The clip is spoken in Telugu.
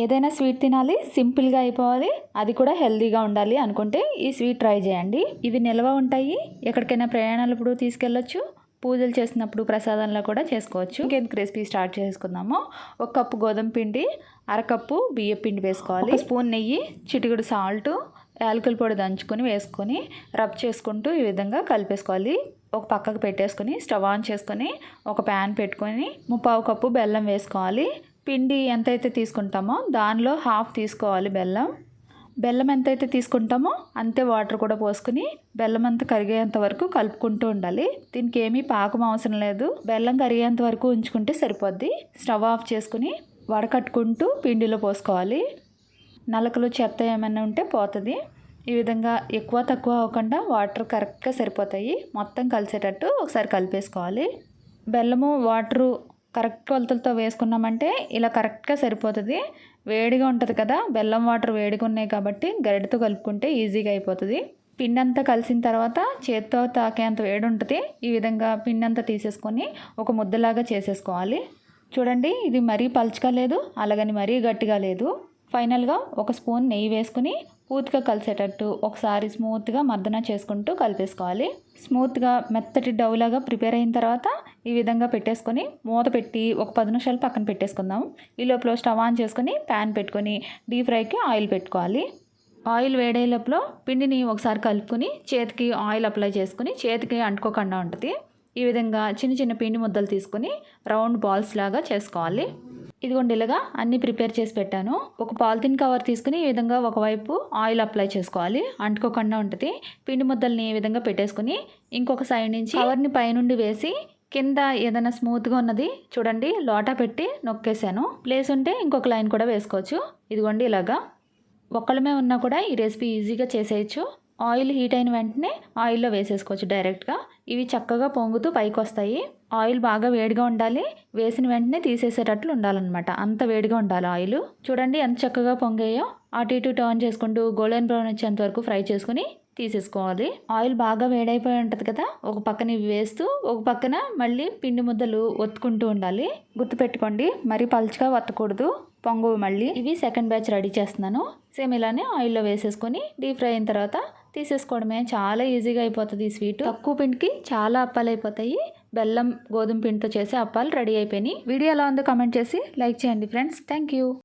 ఏదైనా స్వీట్ తినాలి సింపుల్గా అయిపోవాలి అది కూడా హెల్తీగా ఉండాలి అనుకుంటే ఈ స్వీట్ ట్రై చేయండి. ఇవి నిల్వ ఉంటాయి ఎక్కడికైనా ప్రయాణాలప్పుడు తీసుకెళ్ళొచ్చు పూజలు చేసినప్పుడు ప్రసాదంలో కూడా చేసుకోవచ్చు. ఇంకెందుకు రెసిపీ స్టార్ట్ చేసుకుందాము. ఒక కప్పు గోధుమ పిండి అరకప్పు బియ్య పిండి వేసుకోవాలి. స్పూన్ నెయ్యి చిటికుడు సాల్ట్ యాలకుల పొడి దంచుకొని వేసుకొని రబ్ చేసుకుంటూ ఈ విధంగా కలిపేసుకోవాలి. ఒక పక్కకు పెట్టేసుకొని స్టవ్ ఆన్ చేసుకొని ఒక ప్యాన్ పెట్టుకొని ముప్పావు కప్పు బెల్లం వేసుకోవాలి. పిండి ఎంతైతే తీసుకుంటామో దానిలో హాఫ్ తీసుకోవాలి బెల్లం. బెల్లం ఎంతైతే తీసుకుంటామో అంతే వాటర్ కూడా పోసుకుని బెల్లం అంతా కరిగేంత వరకు కలుపుకుంటూ ఉండాలి. దీనికి ఏమీ పాకం అవసరం లేదు. బెల్లం కరిగేంత వరకు ఉంచుకుంటే సరిపోద్ది. స్టవ్ ఆఫ్ చేసుకుని వడకట్టుకుంటూ పిండిలో పోసుకోవాలి. నలకలు చెత్త ఏమైనా ఉంటే పోతుంది. ఈ విధంగా ఎక్కువ తక్కువ అవ్వకుండా వాటర్ కరెక్ట్గా సరిపోతాయి. మొత్తం కలిసేటట్టు ఒకసారి కలిపేసుకోవాలి. బెల్లము వాటరు కరెక్ట్ కొలతలతో వేసుకున్నామంటే ఇలా కరెక్ట్గా సరిపోతుంది. వేడిగా ఉంటుంది కదా బెల్లం వాటర్ వేడిగా ఉన్నాయి కాబట్టి గరిటతో కలుపుకుంటే ఈజీగా అయిపోతుంది. పిండి అంతా కలిసిన తర్వాత చేత్తో తాకేంత వేడి ఉంటుంది ఈ విధంగా పిండి అంతా తీసేసుకొని ఒక ముద్దలాగా చేసేసుకోవాలి. చూడండి ఇది మరీ పలుచగా లేదు అలాగని మరీ గట్టిగా లేదు. ఫైనల్గా ఒక స్పూన్ నెయ్యి వేసుకుని పూర్తిగా కలిసేటట్టు ఒకసారి స్మూత్గా మర్దన చేసుకుంటూ కలిపేసుకోవాలి. స్మూత్గా మెత్తటి డౌలాగా లాగా ప్రిపేర్ అయిన తర్వాత ఈ విధంగా పెట్టేసుకొని మూత పెట్టి ఒక పది నిమిషాలు పక్కన పెట్టేసుకుందాం. ఈ లోపల స్టవ్ ఆన్ చేసుకొని ప్యాన్ పెట్టుకొని డీప్ ఫ్రైకి ఆయిల్ పెట్టుకోవాలి. ఆయిల్ వేడే లోపల పిండిని ఒకసారి కలుపుకొని చేతికి ఆయిల్ అప్లై చేసుకుని చేతికి అంటుకోకుండా ఉంటుంది. ఈ విధంగా చిన్న చిన్న పిండి ముద్దలు తీసుకొని రౌండ్ బాల్స్ లాగా చేసుకోవాలి. ఇదిగోండి ఇలాగా అన్నీ ప్రిపేర్ చేసి పెట్టాను. ఒక పాలిథిన్ కవర్ తీసుకుని ఈ విధంగా ఒకవైపు ఆయిల్ అప్లై చేసుకోవాలి. అంటుకోకుండా ఉంటుంది. పిండి ముద్దల్ని ఈ విధంగా పెట్టేసుకుని ఇంకొక సైడ్ నుంచి కవర్ని పైనుండి వేసి కింద ఏదైనా స్మూత్గా ఉన్నది చూడండి లోటా పెట్టి నొక్కేసాను. ప్లేస్ ఉంటే ఇంకొక లైన్ కూడా వేసుకోవచ్చు. ఇదిగోండి ఇలాగా. ఒక్కళ్ళమే ఉన్నా కూడా ఈ రెసిపీ ఈజీగా చేసేయచ్చు. ఆయిల్ హీట్ అయిన వెంటనే ఆయిల్లో వేసేసుకోవచ్చు డైరెక్ట్గా ఇవి చక్కగా పొంగుతూ పైకి వస్తాయి. ఆయిల్ బాగా వేడిగా ఉండాలి. వేసిన వెంటనే తీసేసేటట్లు ఉండాలన్నమాట. అంత వేడిగా ఉండాలి ఆయిల్ చూడండి ఎంత చక్కగా పొంగాయో. అటు ఇటు టర్న్ చేసుకుంటూ గోల్డెన్ బ్రౌన్ వచ్చేంత వరకు ఫ్రై చేసుకుని తీసేసుకోవాలి. ఆయిల్ బాగా వేడైపోయి ఉంటుంది కదా ఒక పక్కన ఇవి వేస్తూ ఒక పక్కన మళ్ళీ పిండి ముద్దలు ఒత్తుకుంటూ ఉండాలి. గుర్తుపెట్టుకోండి మరీ పలుచగా వత్తకూడదు. పొంగు మళ్ళీ. ఇవి సెకండ్ బ్యాచ్ రెడీ చేస్తున్నాను. సేమ్ ఇలానే ఆయిల్లో వేసేసుకొని డీప్ ఫ్రై అయిన తర్వాత తీసేసుకోవడమే. చాలా ఈజీగా అయిపోతుంది ఈ స్వీట్ తక్కువ పిండికి చాలా అప్పాలు అయిపోతాయి. బెల్లం గోధుమ పిండితో చేసే అప్పాలు రెడీ అయిపోయినాయి. వీడియో ఎలా ఉందో కమెంట్ చేసి లైక్ చేయండి ఫ్రెండ్స్ థ్యాంక్ యూ